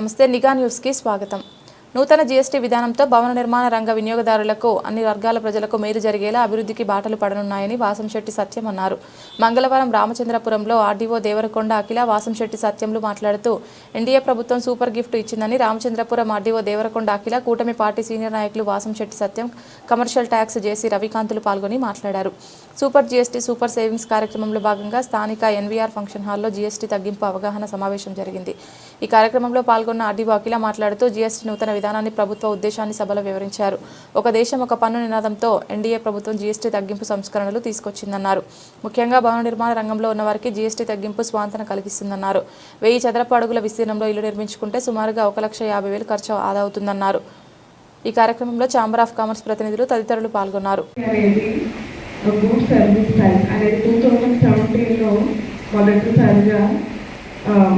నమస్తే నిఘా న్యూస్కి స్వాగతం. నూతన జీఎస్టీ విధానంతో భవన నిర్మాణ రంగ వినియోగదారులకు అన్ని వర్గాల ప్రజలకు మేలు జరిగేలా అభివృద్ధికి బాటలు పడనున్నాయని వాసంశెట్టి సత్యం అన్నారు. మంగళవారం రామచంద్రపురంలో ఆర్డీఓ దేవరకొండ అఖిల వాసంశెట్టి సత్యంలు మాట్లాడుతూ ఎన్డీఏ ప్రభుత్వం సూపర్ గిఫ్ట్ ఇచ్చిందని రామచంద్రపురం ఆర్డీఓ దేవరకొండ అఖిల కూటమి పార్టీ సీనియర్ నాయకులు Vasamsetti Satyam commercial tax JC రవికాంతులు పాల్గొని మాట్లాడారు. సూపర్ జీఎస్టీ సూపర్ సేవింగ్స్ కార్యక్రమంలో భాగంగా స్థానిక ఎన్వీఆర్ ఫంక్షన్ హాల్లో జీఎస్టీ తగ్గింపు అవగాహన సమావేశం జరిగింది. ఈ కార్యక్రమంలో పాల్గొన్న ఆర్డీఓ అఖిల మాట్లాడుతూ జీఎస్టీ నూతన విధానాన్ని ప్రభుత్వ ఉద్దేశాన్ని సభలో వివరించారు. ఒక దేశం ఒక పన్ను నినాదంతో ఎన్డీఏ ప్రభుత్వం జీఎస్టీ తగ్గింపు సంస్కరణలు తీసుకొచ్చిందన్నారు. ముఖ్యంగా భవన నిర్మాణ రంగంలో ఉన్న వారికి జీఎస్టీ తగ్గింపు స్వాంతన కలిగిస్తుందన్నారు. వెయ్యి చదరపు అడుగుల విస్తీర్ణంలో ఇల్లు నిర్మించుకుంటే సుమారుగా ఒక లక్ష యాభై వేలు ఖర్చు ఆదా అవుతుందన్నారు ఈ కార్యక్రమంలో ఛాంబర్ ఆఫ్ కామర్స్ ప్రతినిధులు తదితరులు పాల్గొన్నారు. గుడ్ సర్వీస్ అనేది టూ థౌజండ్ సెవెంటీన్లో మొదటిసారిగా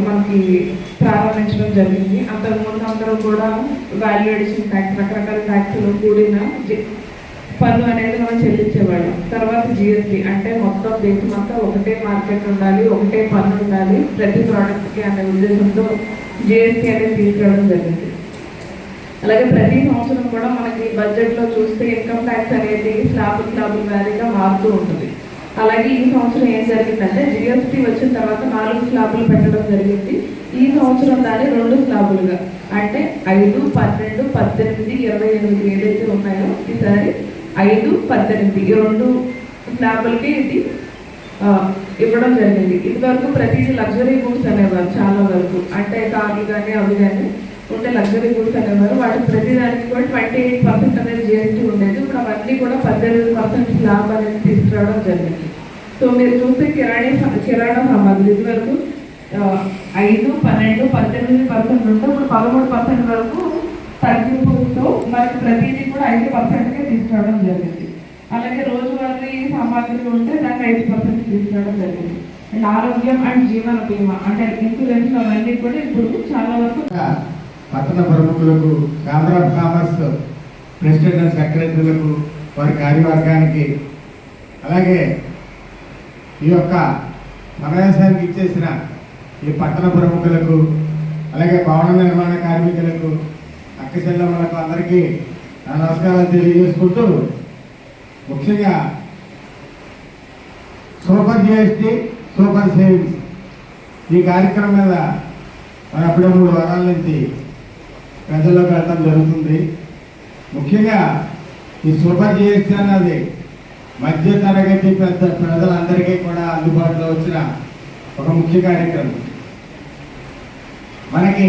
మనకి ప్రారంభించడం జరిగింది. అంతకుముందు అందరూ కూడా వాల్యూ అడిషన్ ట్యాక్స్ రకరకాల ట్యాక్స్లు కూడిన పన్ను అనేది మనం చెల్లించేవాళ్ళం. తర్వాత జిఎస్టీ అంటే మొత్తం దేశం అంతా ఒకటే మార్కెట్ ఉండాలి ఒకటే పన్ను ఉండాలి ప్రతి ప్రోడక్ట్కి అనే ఉద్దేశంతో జిఎస్టీ అనేది తీసుకురావడం జరిగింది. అలాగే ప్రతి సంవత్సరం కూడా మనకి బడ్జెట్లో చూస్తే ఇన్కమ్ ట్యాక్స్ అనేది స్లాబ్ స్లాబ్ వారీగా మారుతూ ఉంటుంది. అలాగే ఈ సంవత్సరం ఏం జరిగిందంటే జిఎస్టీ వచ్చిన తర్వాత నాలుగు స్లాబులు పెట్టడం జరిగింది. ఈ సంవత్సరం దాన్ని రెండు స్లాబులుగా. అంటే ఐదు పన్నెండు పద్దెనిమిది ఇరవై ఎనిమిది ఏదైతే ఉన్నాయో ఈసారి ఐదు పద్దెనిమిది ఈ రెండు స్లాబులకి ఇది ఇవ్వడం జరిగింది. ఇదివరకు ప్రతిదీ లగ్జరీ గూడ్స్ అనేవారు చాలా వరకు. అంటే కార్లు కానీ అవి కానీ ఉంటే లగ్జరీ గూడ్స్ అనేవారు. వాటి ప్రతి దానికి కూడా ట్వంటీ ఎయిట్ పర్సెంట్ అనేది జిఎస్టీ ఉండేది. ఇప్పుడు అవన్నీ కూడా పద్దెనిమిది పర్సెంట్ స్లాబ్ అనేది తీసుకురావడం జరిగింది. సో మీరు చూస్తే కిరాణి కిరాణా సామాగ్రి ఇది వరకు ఐదు పన్నెండు పద్దెనిమిది పర్సెంట్ ఉంటే ఇప్పుడు పదమూడు పర్సెంట్ వరకు తగ్గింపుతో మనకి ప్రతిదీ కూడా ఐదు పర్సెంట్కే తీసుకురావడం జరిగింది. అలాగే రోజువారీ సామాగ్రి ఉంటే దానికి ఐదు పర్సెంట్ తీసుకురావడం జరిగింది. అండ్ ఆరోగ్యం అండ్ జీవన బీమా అంటే ఇన్సూరెన్స్ అవన్నీ కూడా ఇప్పుడు చాలా వరకు పట్టణ ప్రముఖులకు ఛాంబర్ కామర్స్ ప్రెసిడెంట్ సెక్రటరీలకు వారి కార్యవర్గానికి అలాగే ఈ యొక్క సమావేశానికి ఇచ్చేసిన ఈ పట్టణ ప్రముఖులకు అలాగే భవన నిర్మాణ కార్మికులకు అక్క చెల్లెమ్మలకు అందరికీ నా నమస్కారాలు తెలియజేసుకుంటూ ముఖ్యంగా సూపర్ జిఎస్టీ సూపర్ సేవింగ్స్ ఈ కార్యక్రమం మీద మన అప్పుడే మూడు వారాల నుంచి ప్రజల్లోకి వెళ్ళడం జరుగుతుంది. ముఖ్యంగా ఈ సూపర్ జిఎస్టీ అన్నది మధ్య తరగతి పెద్ద ప్రజలందరికీ కూడా అందుబాటులో వచ్చిన ఒక ముఖ్య కార్యక్రమం. మనకి